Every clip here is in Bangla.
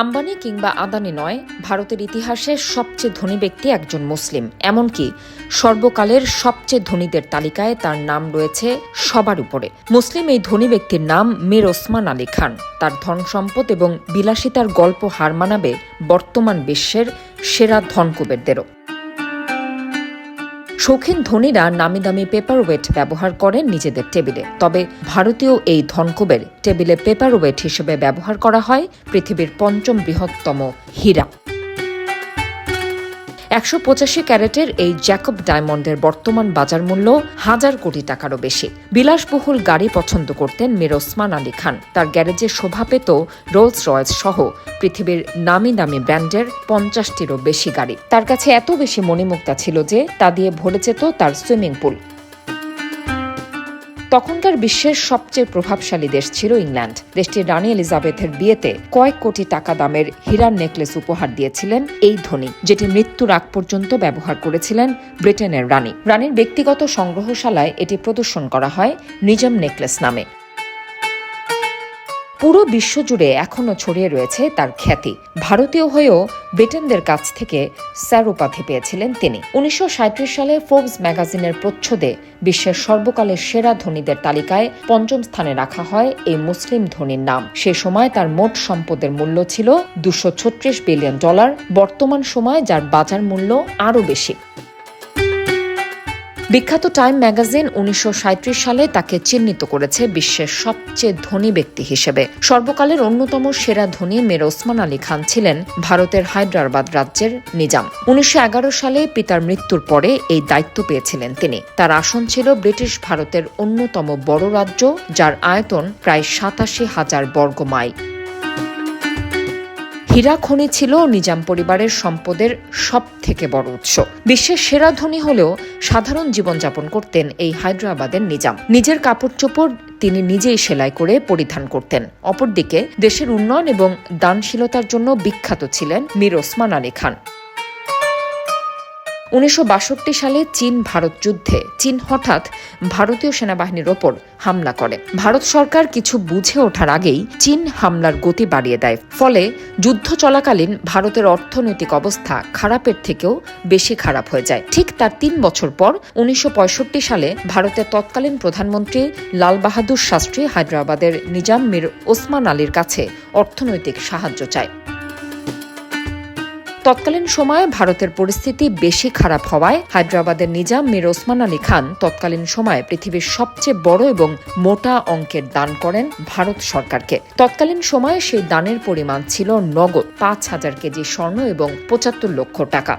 আম্বানি কিংবা আদানি নয়, ভারতের ইতিহাসে সবচেয়ে ধনী ব্যক্তি একজন মুসলিম। এমনকি সর্বকালের সবচেয়ে ধনীদের তালিকায় তার নাম রয়েছে সবার উপরে। মুসলিম এই ধনী ব্যক্তির নাম মীর ওসমান আলী খান। তার ধন সম্পদ এবং বিলাসিতার গল্প হার মানাবে বর্তমান বিশ্বের সেরা ধনকুবেরদেরও। শৌখিন ধনীরা নামি দামি পেপার ওয়েট ব্যবহার করেন নিজেদের টেবিলে। তবে ভারতীয় এই ধনকুবের টেবিলে পেপার ওয়েট হিসেবে ব্যবহার করা হয় পৃথিবীর পঞ্চম বৃহত্তম হীরা। একশো পঁচাশি ক্যারেটের এই জ্যাকব ডায়মন্ডের বর্তমান বাজার মূল্য হাজার কোটি টাকারও বেশি। বিলাসবহুল গাড়ি পছন্দ করতেন মীর ওসমান আলী খান। তার গ্যারেজে শোভা পেত রোলস রয়েস সহ পৃথিবীর নামি দামি ব্র্যান্ডের পঞ্চাশটিরও বেশি গাড়ি। তার কাছে এত বেশি মণিমুক্তা ছিল যে তা দিয়ে ভরে যেত তার সুইমিং পুল। তখনকার বিশ্বের সবচেয়ে প্রভাবশালী দেশ ছিল ইংল্যান্ড। দেশটির রানি এলিজাবেথের বিয়েতে কয়েক কোটি টাকা দামের হীরার নেকলেস উপহার দিয়েছিলেন এই ধনী, যেটি মৃত্যুর আগ পর্যন্ত ব্যবহার করেছিলেন ব্রিটেনের রানী। রানীর ব্যক্তিগত সংগ্রহশালায় এটি প্রদর্শন করা হয় নিজম নেকলেস নামে। পুরো বিশ্বজুড়ে এখনও ছড়িয়ে রয়েছে তার খ্যাতি। ভারতীয় হয়েও ব্রিটেনদের কাছ থেকে স্যার উপাধি পেয়েছিলেন তিনি। উনিশশো সাঁইত্রিশ সালে ফোর্বস ম্যাগাজিনের প্রচ্ছদে বিশ্বের সর্বকালের সেরা ধনীদের তালিকায় পঞ্চম স্থানে রাখা হয় এই মুসলিম ধনীর নাম। সে সময় তার মোট সম্পদের মূল্য ছিল দুশো বিলিয়ন ডলার, বর্তমান সময় যার বাজার মূল্য আরও বেশি। বিখ্যাত টাইম ম্যাগাজিন উনিশশো সালে তাকে চিহ্নিত করেছে বিশ্বের সবচেয়ে ধনী ব্যক্তি হিসেবে। সর্বকালের অন্যতম সেরা ধনী মের ওসমান আলী খান ছিলেন ভারতের হায়দ্রাবাদ রাজ্যের নিজাম। উনিশশো এগারো সালে পিতার মৃত্যুর পরে এই দায়িত্ব পেয়েছিলেন তিনি। তার আসন ছিল ব্রিটিশ ভারতের অন্যতম বড় রাজ্য, যার আয়তন প্রায় সাতাশি হাজার বর্গ মাইল। হীরা খনি ছিল নিজাম পরিবারের সম্পদের সব থেকে বড় উৎস। বিশ্বের সেরা ধনী হলেও সাধারণ জীবনযাপন করতেন এই হায়দ্রাবাদের নিজাম। নিজের কাপড় চোপড় তিনি নিজেই সেলাই করে পরিধান করতেন। অপরদিকে দেশের উন্নয়ন এবং দানশীলতার জন্য বিখ্যাত ছিলেন মীর ওসমান আলী খান। উনিশশো বাষট্টি সালে চীন ভারত যুদ্ধে চীন হঠাৎ ভারতীয় সেনাবাহিনীর ওপর হামলা করে। ভারত সরকার কিছু বুঝে ওঠার আগেই চীন হামলার গতি বাড়িয়ে দেয়। ফলে যুদ্ধ চলাকালীন ভারতের অর্থনৈতিক অবস্থা খারাপের থেকেও বেশি খারাপ হয়ে যায়। ঠিক তার তিন বছর পর উনিশশো পঁয়ষট্টি সালে ভারতের তৎকালীন প্রধানমন্ত্রী লাল বাহাদুর শাস্ত্রী হায়দ্রাবাদের নিজাম মীর ওসমান আলীর কাছে অর্থনৈতিক সাহায্য চায়। তৎকালীন সময়ে ভারতের পরিস্থিতি বেশি খারাপ হওয়ায় হায়দ্রাবাদের নিজাম মীর ওসমান আলী খান তৎকালীন সময়ে পৃথিবীর সবচেয়ে বড় এবং মোটা অঙ্কের দান করেন ভারত সরকারকে। তৎকালীন সময়ে সেই দানের পরিমাণ ছিল নগদ পাঁচ হাজার কেজি স্বর্ণ এবং পঁচাত্তর লক্ষ টাকা।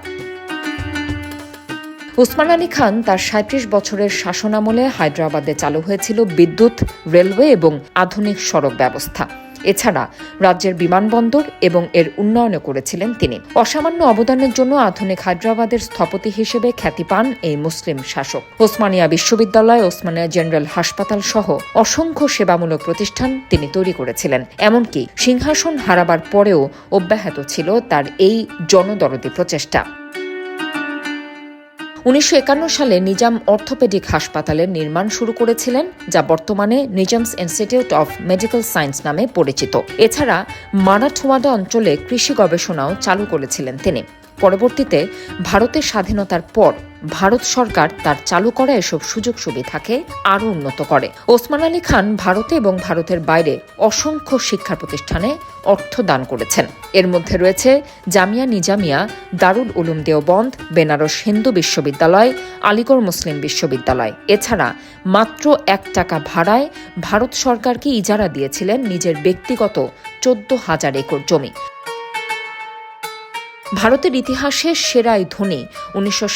ওসমান আলী খান তার সাঁত্রিশ বছরের শাসনামলে হায়দ্রাবাদে চালু হয়েছিল বিদ্যুৎ, রেলওয়ে এবং আধুনিক সড়ক ব্যবস্থা। এছাড়া রাজ্যের বিমানবন্দর এবং এর উন্নয়নও করেছিলেন তিনি। অসামান্য অবদানের জন্য আধুনিক হায়দ্রাবাদের স্থপতি হিসেবে খ্যাতি পান এই মুসলিম শাসক। ওসমানিয়া বিশ্ববিদ্যালয়, ওসমানিয়া জেনারেল হাসপাতাল সহ অসংখ্য সেবামূলক প্রতিষ্ঠান তিনি তৈরি করেছিলেন। এমনকি সিংহাসন হারাবার পরেও অব্যাহত ছিল তার এই জনদরদি প্রচেষ্টা। উনিশশো একান্ন সালে নিজাম অর্থোপেডিক হাসপাতালের নির্মাণ শুরু করেছিলেন, যা বর্তমানে Nizam's institute of medical science নামে পরিচিত। এছাড়া মারাঠওয়াডা অঞ্চলে কৃষি গবেষণাও চালু করেছিলেন তিনি। পরবর্তীতে ভারতের স্বাধীনতার পর ভারত সরকার তার চালু করা এসব সুযোগ সুবিধাকে আরও উন্নত করে। ওসমান আলী খান ভারতে এবং ভারতের বাইরে অসংখ্য শিক্ষা প্রতিষ্ঠানে অর্থ দান করেছেন। এর মধ্যে রয়েছে জামিয়া নিজামিয়া, দারুল উলুম দেওবন্দ, বেনারস হিন্দু বিশ্ববিদ্যালয়, আলিগড় মুসলিম বিশ্ববিদ্যালয়। এছাড়া মাত্র এক টাকা ভাড়ায় ভারত সরকারকে ইজারা দিয়েছিলেন নিজের ব্যক্তিগত চোদ্দ হাজার একর জমি। ভারতের ইতিহাসে সেরাই ধনী উনিশশো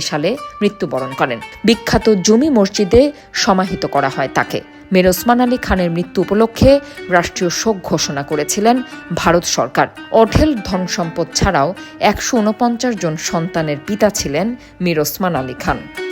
সালে মৃত্যুবরণ করেন। বিখ্যাত জমি মসজিদে সমাহিত করা হয় তাকে। মের ওসমান আলী খানের মৃত্যু উপলক্ষে রাষ্ট্রীয় শোক ঘোষণা করেছিলেন ভারত সরকার। অঢেল ধন সম্পদ ছাড়াও একশো ঊনপঞ্চাশ জন সন্তানের পিতা ছিলেন মীর ওসমান আলী খান।